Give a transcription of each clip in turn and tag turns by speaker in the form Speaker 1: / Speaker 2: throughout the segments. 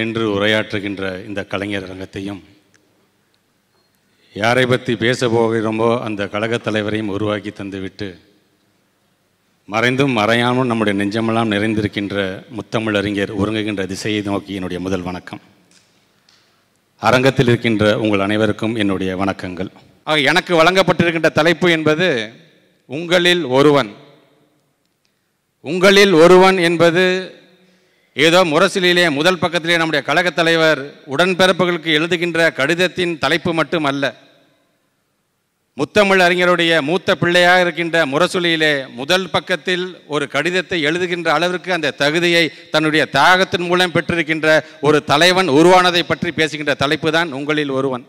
Speaker 1: நின்று உரையாற்றுகின்ற இந்த கலைஞர் அரங்கத்தையும் யாரை பற்றி பேச போகிறோமோ அந்த கழகத் தலைவரையும் உருவாக்கி தந்துவிட்டு மறைந்தும் மறையாமல் நம்முடைய நெஞ்சமெல்லாம் நிறைந்திருக்கின்ற முத்தமிழறிஞர் ஒருங்குகின்ற திசையை நோக்கி என்னுடைய முதல் வணக்கம். அரங்கத்தில் இருக்கின்ற உங்கள் அனைவருக்கும் என்னுடைய வணக்கங்கள். ஆக எனக்கு வழங்கப்பட்டிருக்கின்ற தலைப்பு என்பது உங்களில் ஒருவன். உங்களில் ஒருவன் என்பது ஏதோ முரசிலே முதல் பக்கத்திலே நம்முடைய கழகத் தலைவர் உடன்பிறப்புகளுக்கு எழுதுகின்ற கடிதத்தின் தலைப்பு மட்டும் அல்ல முத்தமிழ் அறிஞருடைய மூத்த பிள்ளையாக இருக்கின்ற முரசொலியிலே முதல் பக்கத்தில் ஒரு கடிதத்தை எழுதுகின்ற அளவிற்கு அந்த தகுதியை தன்னுடைய தியாகத்தின் மூலம் பெற்றிருக்கின்ற ஒரு தலைவன் உருவானதை பற்றி பேசுகின்ற தலைப்பு தான் உங்களில் ஒருவன்.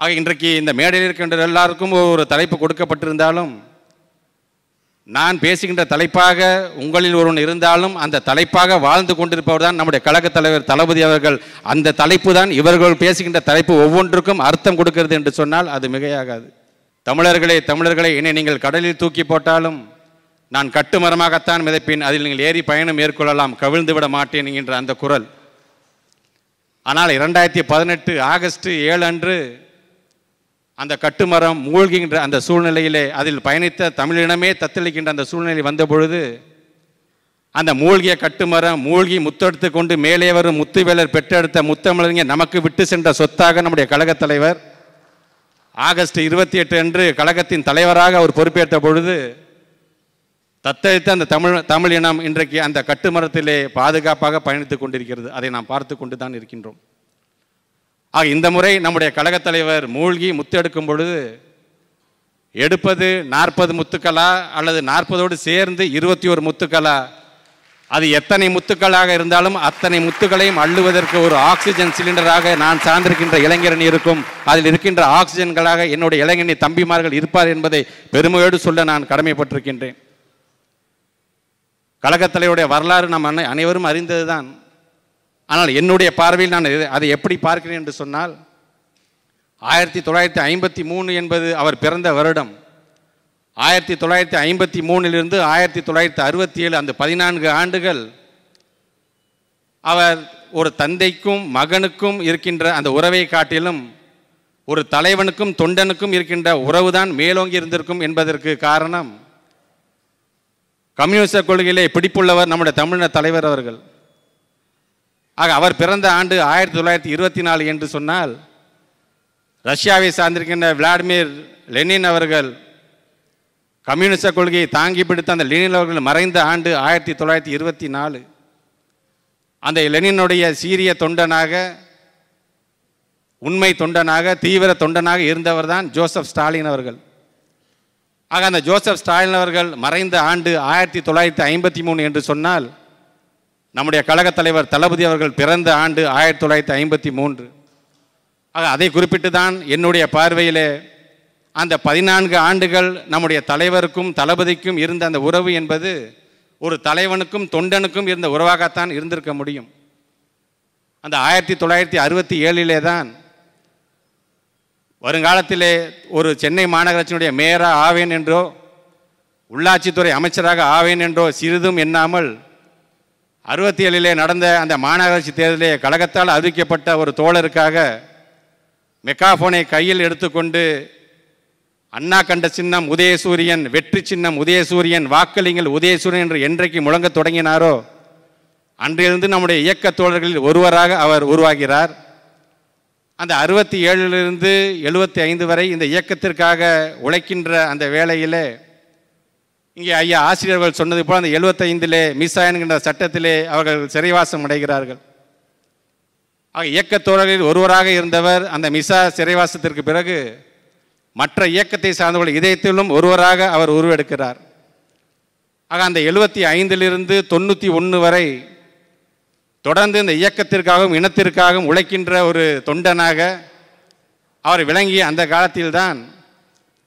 Speaker 1: ஆக இன்றைக்கு இந்த மேடையில் இருக்கின்ற எல்லாருக்கும் ஒரு தலைப்பு கொடுக்கப்பட்டிருந்தாலும் நான் பேசுகின்ற தலைப்பாக உங்களில் ஒருவன் இருந்தாலும் அந்த தலைப்பாக வாழ்ந்து கொண்டிருப்பவர் தான் நம்முடைய கழகத் தலைவர் தளபதி அவர்கள். அந்த தலைப்பு தான் இவர்கள் பேசுகின்ற தலைப்பு ஒவ்வொன்றுக்கும் அர்த்தம் கொடுக்கிறது என்று சொன்னால் அது மிகையாகாது. தமிழர்களே தமிழர்களை என்னை நீங்கள் கடலில் தூக்கி போட்டாலும் நான் கட்டுமரமாகத்தான் மிதப்பேன். அதில் நீங்கள் ஏறி பயணம் மேற்கொள்ளலாம். கவிழ்ந்து விட மாட்டேன் என்கின்ற அந்த குரல். ஆனால் இரண்டாயிரத்தி பதினெட்டு ஆகஸ்ட் ஏழு அன்று அந்த கட்டுமரம் மூழ்கின்ற அந்த சூழ்நிலையிலே அதில் பயணித்த தமிழினமே தத்தளிக்கின்ற அந்த சூழ்நிலை வந்த பொழுது அந்த மூழ்கிய கட்டுமரம் மூழ்கி முத்தெடுத்து கொண்டு மேலே வரும் முத்துவேலர் பெற்றெடுத்த முத்தமிழறிஞர் நமக்கு விட்டு சென்ற சொத்தாக நம்முடைய கழகத் தலைவர். ஆகஸ்ட் இருபத்தி எட்டு அன்று கழகத்தின் தலைவராக அவர் பொறுப்பேற்ற பொழுது தத்தளித்த அந்த தமிழ் தமிழ் இனம் இன்றைக்கு அந்த கட்டுமரத்திலே பாதுகாப்பாக பயணித்துக் கொண்டிருக்கிறது. அதை நாம் பார்த்து கொண்டு தான் இருக்கின்றோம். ஆக இந்த முறை நம்முடைய கழகத் தலைவர் மூழ்கி முத்தெடுக்கும் பொழுது எடுப்பது நாற்பது முத்துக்களா அல்லது நாற்பதோடு சேர்ந்து இருபத்தி ஒரு முத்துக்களா? அது எத்தனை முத்துக்களாக இருந்தாலும் அத்தனை முத்துக்களையும் அள்ளுவதற்கு ஒரு ஆக்சிஜன் சிலிண்டராக நான் சார்ந்திருக்கின்ற இளைஞரணி இருக்கும். அதில் இருக்கின்ற ஆக்சிஜன்களாக என்னுடைய இளைஞரணி தம்பிமார்கள் இருப்பார் என்பதை பெருமையோடு சொல்ல நான் கடமைப்பட்டிருக்கின்றேன். கழகத்தலையுடைய வரலாறு நம் அனை அனைவரும் அறிந்ததுதான். ஆனால் என்னுடைய பார்வையில் நான் அதை எப்படி பார்க்கிறேன் என்று சொன்னால் ஆயிரத்தி தொள்ளாயிரத்தி ஐம்பத்தி மூணு என்பது அவர் பிறந்த வருடம். ஆயிரத்தி தொள்ளாயிரத்தி ஐம்பத்தி மூணிலிருந்து ஆயிரத்தி தொள்ளாயிரத்தி அறுபத்தி ஏழு அந்த பதினான்கு ஆண்டுகள் அவர் ஒரு தந்தைக்கும் மகனுக்கும் இருக்கின்ற அந்த உறவை காட்டிலும் ஒரு தலைவனுக்கும் தொண்டனுக்கும் இருக்கின்ற உறவுதான் மேலோங்கி இருந்திருக்கும் என்பதற்கு காரணம் கம்யூனிஸ்ட கொள்கையிலே பிடிப்புள்ளவர் நம்முடைய தமிழின தலைவர் அவர்கள். ஆக அவர் பிறந்த ஆண்டு ஆயிரத்தி தொள்ளாயிரத்தி இருபத்தி நாலு என்று சொன்னால் ரஷ்யாவை சார்ந்திருக்கின்ற விளாடிமிர் லெனின் அவர்கள் கம்யூனிச கொள்கையை தாங்கி பிடித்த அந்த லெனின் அவர்கள் மறைந்த ஆண்டு ஆயிரத்தி தொள்ளாயிரத்தி இருபத்தி நாலு. அந்த லெனினுடைய சீரிய தொண்டனாக உண்மை தொண்டனாக தீவிர தொண்டனாக இருந்தவர் தான் ஜோசப் ஸ்டாலின் அவர்கள். ஆக அந்த ஜோசப் ஸ்டாலின் அவர்கள் மறைந்த ஆண்டு ஆயிரத்தி தொள்ளாயிரத்தி ஐம்பத்தி மூணு என்று சொன்னால் நம்முடைய கழகத் தலைவர் தளபதி அவர்கள் பிறந்த ஆண்டு ஆயிரத்தி தொள்ளாயிரத்தி ஐம்பத்தி மூன்று. ஆக அதை குறிப்பிட்டு தான் என்னுடைய பார்வையிலே அந்த பதினான்கு ஆண்டுகள் நம்முடைய தலைவருக்கும் தளபதிக்கும் இருந்த அந்த உறவு என்பது ஒரு தலைவனுக்கும் தொண்டனுக்கும் இருந்த உறவாகத்தான் இருந்திருக்க முடியும். அந்த ஆயிரத்தி தொள்ளாயிரத்தி அறுபத்தி ஏழிலே தான் வருங்காலத்திலே ஒரு சென்னை மாநகராட்சியினுடைய மேயராக ஆவேன் என்றோ உள்ளாட்சித்துறை அமைச்சராக ஆவேன் என்றோ சிறிதும் எண்ணாமல் அறுபத்தி ஏழிலே நடந்த அந்த மாநகராட்சி தேர்தலிலே கழகத்தால் அறிவிக்கப்பட்ட ஒரு தோழருக்காக மெக்காஃபோனை கையில் எடுத்துக்கொண்டு அண்ணா கண்ட சின்னம் உதயசூரியன் வெற்றி சின்னம் உதயசூரியன் வாக்களிங்கள் உதயசூரியன் என்று என்றைக்கு முழங்கத் தொடங்கினாரோ அன்றிலிருந்து நம்முடைய இயக்க தோழர்களில் ஒருவராக அவர் உருவாகிறார். அந்த அறுபத்தி ஏழிலிருந்து எழுபத்தி ஐந்து வரை இந்த இயக்கத்திற்காக உழைக்கின்ற அந்த வேளையிலே இங்கே ஐயா ஆசிரியர்கள் சொன்னது போல் அந்த எழுபத்தைந்திலே மிஸ்ஸா சட்டத்திலே அவர்கள் சிறைவாசம் அடைகிறார்கள். ஆக இயக்கத்தோழர்களில் ஒருவராக இருந்தவர் அந்த மிசா சிறைவாசத்திற்கு பிறகு மற்ற இயக்கத்தை சார்ந்தவர்கள் இதயத்திலும் ஒருவராக அவர் உருவெடுக்கிறார். ஆக அந்த எழுபத்தி ஐந்திலிருந்து தொண்ணூற்றி ஒன்று வரை தொடர்ந்து இந்த இயக்கத்திற்காகவும் இனத்திற்காகவும் உழைக்கின்ற ஒரு தொண்டனாக அவர் விளங்கிய அந்த காலத்தில்தான்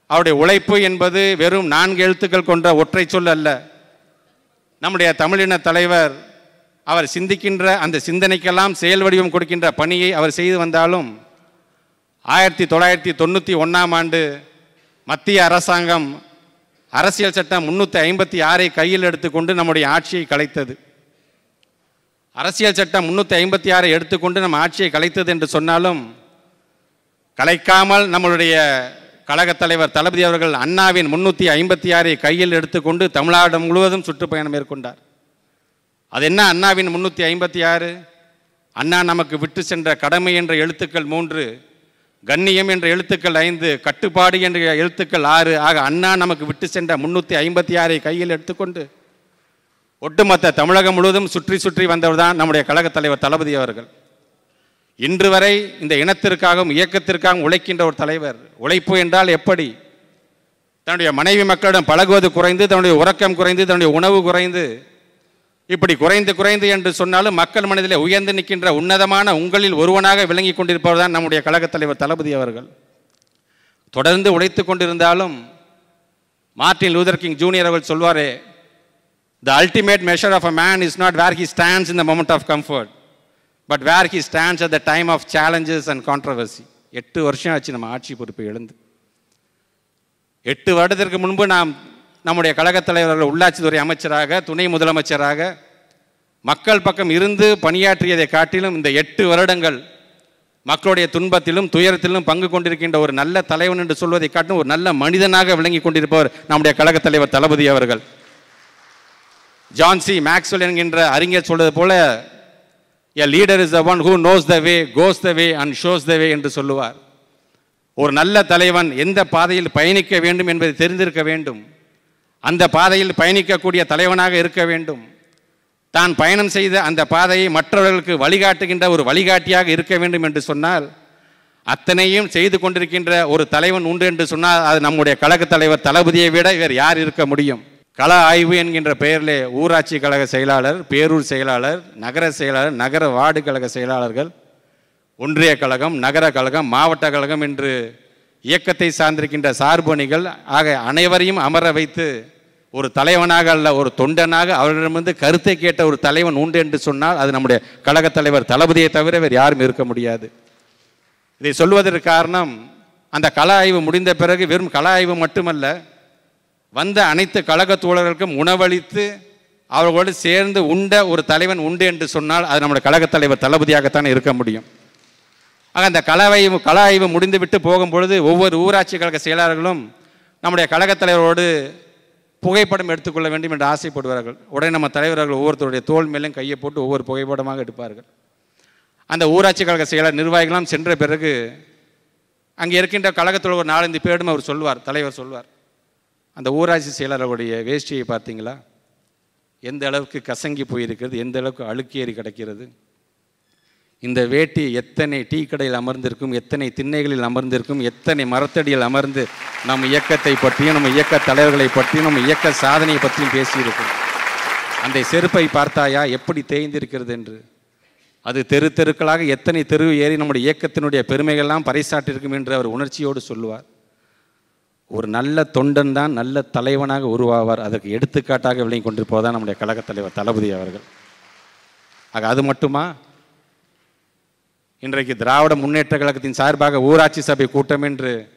Speaker 1: அவருடைய உழைப்பு என்பது வெறும் நான்கு எழுத்துக்கள் கொண்ட ஒற்றை சொல் அல்ல. நம்முடைய தமிழின தலைவர் அவர் சிந்திக்கின்ற அந்த சிந்தனைக்கெல்லாம் செயல் வடிவம் கொடுக்கின்ற பணியை அவர் செய்து வந்தாலும் ஆயிரத்தி தொள்ளாயிரத்தி தொண்ணூற்றி ஒன்றாம் ஆண்டு மத்திய அரசாங்கம் அரசியல் சட்டம் முன்னூற்றி ஐம்பத்தி ஆறை கையில் எடுத்துக்கொண்டு நம்முடைய ஆட்சியை கலைத்தது. அரசியல் சட்டம் முன்னூற்றி ஐம்பத்தி ஆறை எடுத்துக்கொண்டு நம்ம ஆட்சியை கலைத்தது என்று சொன்னாலும் கலைக்காமல் நம்மளுடைய கழகத் தலைவர் தளபதி அவர்கள் அண்ணாவின் முன்னூற்றி ஐம்பத்தி ஆறை கையில் எடுத்துக்கொண்டு தமிழ்நாடு முழுவதும் சுற்றுப்பயணம் மேற்கொண்டார். அது என்ன அண்ணாவின் முன்னூற்றி ஐம்பத்தி ஆறு? அண்ணா நமக்கு விட்டு சென்ற கடமை என்ற எழுத்துக்கள் மூன்று கண்ணியம் என்ற எழுத்துக்கள் ஐந்து கட்டுப்பாடு என்ற எழுத்துக்கள் ஆறு. ஆக அண்ணா நமக்கு விட்டு சென்ற முன்னூற்றி ஐம்பத்தி ஆறை கையில் எடுத்துக்கொண்டு ஒட்டுமொத்த தமிழகம் முழுவதும் சுற்றி சுற்றி வந்தவர் தான் நம்முடைய கழகத் தலைவர் தளபதி அவர்கள். இன்று வரை இந்த இனத்திற்காகவும் இயக்கத்திற்காகவும் உழைக்கின்ற ஒரு தலைவர். உழைப்பு என்றால் எப்படி? தன்னுடைய மனைவி மக்களிடம் பழகுவது குறைந்து தன்னுடைய உறக்கம் குறைந்து தன்னுடைய உணவு குறைந்து. இப்படி குறைந்து குறைந்து என்று சொன்னாலும் மக்கள் மனதிலே உயர்ந்து நிற்கின்ற உன்னதமான உங்களில் ஒருவனாக விளங்கி கொண்டிருப்பவர் தான் நம்முடைய கழகத் தலைவர் தளபதி அவர்கள். தொடர்ந்து உழைத்து கொண்டிருந்தாலும் மார்ட்டின் லூதர் கிங் ஜூனியர் அவர்கள் சொல்வாரே the ultimate measure of a man is not where he stands in the moment of comfort but where he stands at the time of challenges and controversy எட்டு வருஷம் ஆச்சு நம்ம ஆட்சி பொறுப்பை எழுந்து எட்டு வருடத்திற்கு முன்பு நாம் நம்முடைய கழகத் தலைவர்கள் உள்ளாட்சித்துறை அமைச்சராக துணை முதலமைச்சராக மக்கள் பக்கம் இருந்து பணியாற்றியதை காட்டிலும் இந்த எட்டு வருடங்கள் மக்களுடைய துன்பத்திலும் துயரத்திலும் பங்கு கொண்டிருக்கின்ற ஒரு நல்ல தலைவன் என்று சொல்வதை காட்டும் ஒரு நல்ல மனிதனாக விளங்கி கொண்டிருப்பவர் நம்முடைய கழகத் தலைவர் தளபதி அவர்கள். ஜான்சி மேக்ஸ்வெல் என்கின்ற அறிஞர் சொல்வது போல a leader is the one who knows the way goes the way and shows the way என்று சொல்லுவார். ஒரு நல்ல தலைவன் எந்த பாதையில் பயணிக்க வேண்டும் என்பதை தெரிந்திருக்க வேண்டும். அந்த பாதையில் பயணிக்கக்கூடிய தலைவனாக இருக்க வேண்டும். தான் பயணம் செய்த அந்த பாதையை மற்றவர்களுக்கு வழிகாட்டுகின்ற ஒரு வழிகாட்டியாக இருக்க வேண்டும் என்று சொன்னால் அத்தனையும் செய்து கொண்டிருக்கின்ற ஒரு தலைவன் உண்டு என்று சொன்னால் அது நம்முடைய கழகத் தலைவர் தளபதியை விட வேறு யார் இருக்க முடியும்? கள ஆய்வு என்கின்ற பெயரிலே ஊராட்சி கழக செயலாளர் பேரூர் செயலாளர் நகர செயலாளர் நகர வார்டு கழக செயலாளர்கள் ஒன்றிய கழகம் நகர கழகம் மாவட்ட கழகம் என்று இயக்கத்தை சார்ந்திருக்கின்ற சார்பணிகள் ஆக அனைவரையும் அமர வைத்து ஒரு தலைவனாக அல்ல ஒரு தொண்டனாக அவரிடமிருந்து கருத்தை கேட்ட ஒரு தலைவன் உண்டு என்று சொன்னால் அது நம்முடைய கழகத் தலைவர் தளபதியை தவிர வேறு யாரும் இருக்க முடியாது. இதை சொல்வதற்கு காரணம் அந்த கள ஆய்வு முடிந்த பிறகு வெறும் கள ஆய்வு மட்டுமல்ல வந்த அனைத்து கழக தோழர்களுக்கும் உணவளித்து அவர்களோடு சேர்ந்து உண்ட ஒரு தலைவன் உண்டு என்று சொன்னால் அது நம்முடைய கழகத் தலைவர் தளபதியாகத்தான் இருக்க முடியும். ஆக அந்த கள ஆய்வு கள ஆய்வு முடிந்துவிட்டு போகும்பொழுது ஒவ்வொரு ஊராட்சி கழக செயலாளர்களும் நம்முடைய கழகத் தலைவரோடு புகைப்படம் எடுத்துக்கொள்ள வேண்டும் என்று ஆசைப்படுவார்கள். உடனே நம்ம தலைவர்கள் ஒவ்வொருத்தருடைய தோல் மேலும் கையை போட்டு ஒவ்வொரு புகைப்படமாக எடுப்பார்கள். அந்த ஊராட்சி கழக செயலாளர் நிர்வாகிகளாம் சென்ற பிறகு அங்கே இருக்கின்ற கழகத்தில் ஒரு நாலஞ்சு பேரிடம் அவர் சொல்வார் தலைவர் சொல்வார். அந்த ஊராட்சி செயலாளருடைய வேஷ்டியை பார்த்தீங்களா? எந்த அளவுக்கு கசங்கி போயிருக்கிறது எந்த அளவுக்கு அழுக்கேறி கிடக்கிறது? இந்த வேட்டி எத்தனை டீ கடையில் அமர்ந்திருக்கும் எத்தனை திண்ணைகளில் அமர்ந்திருக்கும் எத்தனை மரத்தடியில் அமர்ந்து நம் இயக்கத்தை பற்றியும் நம்ம இயக்க தலைவர்களை பற்றியும் நம்ம இயக்க சாதனையை பற்றியும் பேசியிருக்கும் அந்த செருப்பை பார்த்தாயா? எப்படி தேய்ந்திருக்கிறது என்று. அது தெரு தெருக்களாக எத்தனை தெரு ஏறி நம்முடைய இயக்கத்தினுடைய பெருமைகள்லாம் பறைசாட்டிருக்கும் என்று அவர் உணர்ச்சியோடு சொல்லுவார். ஒரு நல்ல தொண்டன் தான் நல்ல தலைவனாக உருவாவார். அதற்கு எடுத்துக்காட்டாக விளங்கி கொண்டிருப்பவர் நம்முடைய கழகத் தலைவர் தளபதி அவர்கள். ஆக அது மட்டுமா? இன்றைக்கு திராவிட முன்னேற்ற கழகத்தின் சார்பாக ஊராட்சி சபை கூட்டம் என்று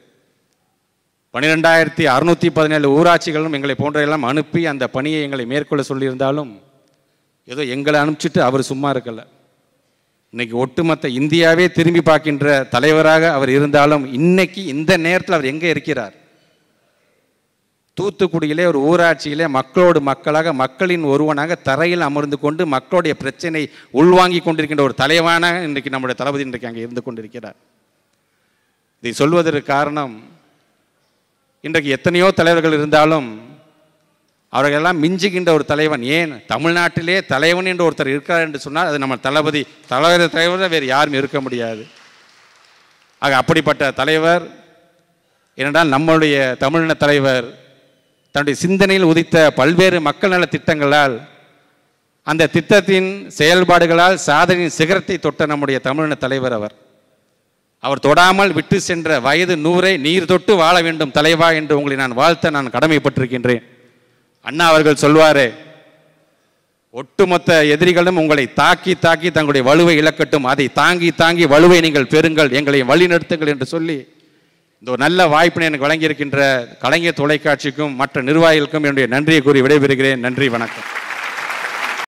Speaker 1: பன்னிரெண்டாயிரத்தி அறுநூற்றி பதினேழு ஊராட்சிகளும் எங்களை போன்றெல்லாம் அனுப்பி அந்த பணியை எங்களை மேற்கொள்ள சொல்லியிருந்தாலும் ஏதோ எங்களை அனுப்பிச்சிட்டு அவர் சும்மா இருக்கல. இன்னைக்கு ஒட்டுமொத்த இந்தியாவே திரும்பி பார்க்கின்ற தலைவராக அவர் இருந்தாலும் இன்னைக்கு இந்த நேரத்தில் அவர் எங்கே இருக்கிறார்? தூத்துக்குடியிலே ஒரு ஊராட்சியிலே மக்களோடு மக்களாக மக்களின் ஒருவனாக தரையில் அமர்ந்து கொண்டு மக்களுடைய பிரச்சனை உள்வாங்கி கொண்டிருக்கின்ற ஒரு தலைவனாக இன்றைக்கு நம்முடைய தளபதி இன்றைக்கு அங்கே இருந்து கொண்டிருக்கிறார். இதை சொல்வதற்கு காரணம் இன்றைக்கு எத்தனையோ தலைவர்கள் இருந்தாலும் அவர்களெல்லாம் மிஞ்சுகின்ற ஒரு தலைவன். ஏன்? தமிழ்நாட்டிலே தலைவன் என்று ஒருத்தர் இருக்கிறார் என்று சொன்னால் அது நம்ம தளபதி தலைவர் தலைவர் வேறு யாரும் இருக்க முடியாது. ஆக அப்படிப்பட்ட தலைவர் ஏனென்றால் நம்மளுடைய தமிழின தலைவர் தன்னுடைய சிந்தனையில் உதித்த பல்வேறு மக்கள் நல திட்டங்களால் அந்த திட்டத்தின் செயல்பாடுகளால் சாதனையின் சிகரத்தை தொட்ட நம்முடைய தமிழின தலைவர் அவர். அவர் தொடாமல் விட்டு சென்ற வயது நூறை நீர் தொட்டு வாழ வேண்டும் தலைவா என்று உங்களை நான் வாழ்த்த நான் கடமைப்பட்டிருக்கின்றேன். அண்ணா அவர்கள் சொல்வாரே ஒட்டுமொத்த எதிரிகளும் உங்களை தாக்கி தாக்கி தங்களுடைய வலுவை இழக்கட்டும் அதை தாங்கி தாங்கி வலுவை நீங்கள் பெறுங்கள் எங்களை வழிநடத்துங்கள் என்று சொல்லி இந்த ஒரு நல்ல வாய்ப்பினை எனக்கு வழங்கியிருக்கின்ற கலைஞர் தொலைக்காட்சிக்கும் மற்ற நிர்வாகிகளுக்கும் என்னுடைய நன்றியை கூறி விடைபெறுகிறேன். நன்றி வணக்கம்.